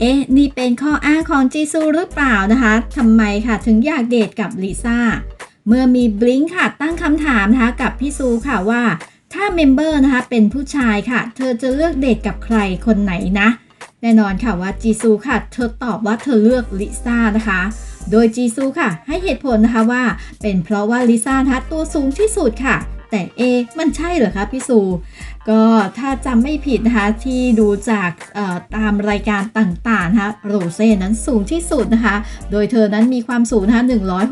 เอ๊ะ นี่เป็นข้ออ้างของจีซูหรือเปล่านะคะทำไมค่ะถึงอยากเดทกับลิซ่า เมื่อมีบลิงค่ะตั้งคำถามนะคะกับพี่ซูค่ะว่า ถ้าเมมเบอร์นะคะเป็นผู้ชายค่ะ เธอจะเลือกเดทกับใครคนไหนนะ แน่นอนค่ะว่าจีซูค่ะ เธอตอบว่าเธอเลือกลิซ่านะคะ โดยจีซูค่ะ ให้เหตุผลนะคะว่า เป็นเพราะว่าลิซ่านะคะตัวสูงที่สุดค่ะ แต่เอมันใช่เหรอคะพี่สูก็ถ้าจำไม่ผิดนะคะที่ดูจากตามรายการต่างๆนะคะโรเซ่นั้นสูงที่สุดนะคะ โดยเธอนั้นมีความสูงนะคะ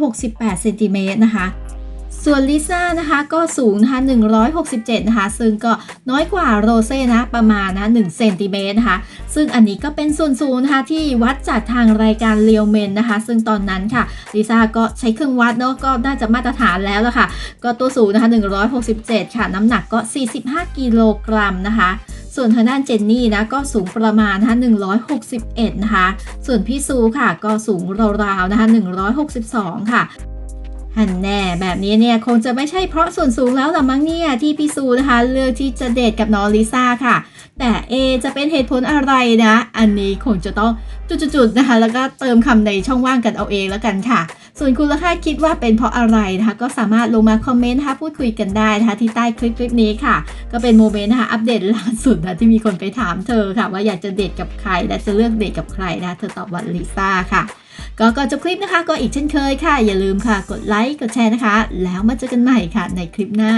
168เซนติเมตรนะคะ ส่วนลิซ่านะคะก็สูงนะคะ167นะคะซึ่งก็น้อยกว่าโรเซ่นะประมาณนะ1เซนติเมตรนะคะซึ่งอันนี้ก็เป็นส่วนสูงนะคะที่วัดจากทางรายการเลียวเมนนะคะ ซึ่งตอนนั้นค่ะลิซ่าก็ใช้เครื่องวัดเนาะก็น่าจะมาตรฐานแล้วละค่ะ ก็ตัวสูงนะคะ167 ค่ะ น้ำหนักก็ 45 กิโลกรัมนะคะส่วนทางด้านเจนนี่นะก็สูงประมาณนะคะ161 นะคะ ส่วนพี่ซูค่ะก็สูงราวๆนะคะ162 ค่ะ หันแน่แบบนี้เนี่ยคงจะไม่ใช่เพราะส่วนสูงแล้วละมั้งเนี่ยที่พี่ซูนะคะ เลือกที่จะเดทกับน้องลิซ่าค่ะ แต่เอจะเป็นเหตุผลอะไรนะ อันนี้คงจะต้องจุดๆๆนะคะ แล้วก็เติมคำในช่องว่างกันเอาเองแล้วกันค่ะ ส่วนคุณละค่าคิดว่าเป็นเพราะอะไรนะคะ ก็สามารถลงมาคอมเมนต์นะคะพูดคุยกันได้นะคะที่ใต้คลิปคลิปนี้ค่ะ ก็เป็นโมเมนต์นะคะอัปเดตล่าสุดนะที่มีคนไปถามเธอค่ะ ว่าอยากจะเดทกับใครและจะเลือกเดทกับใครนะเธอตอบว่าลิซ่าค่ะ ก็ก่อนจบคลิปนะคะ ก็อีกเช่นเคยค่ะ อย่าลืมค่ะ กดไลค์กดแชร์นะคะ แล้วมาเจอกันใหม่ค่ะในคลิปหน้า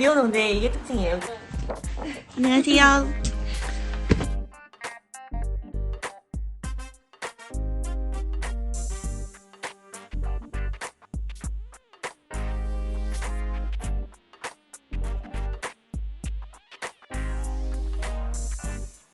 리오는 근데 이게 특징이에요. 안녕하세요.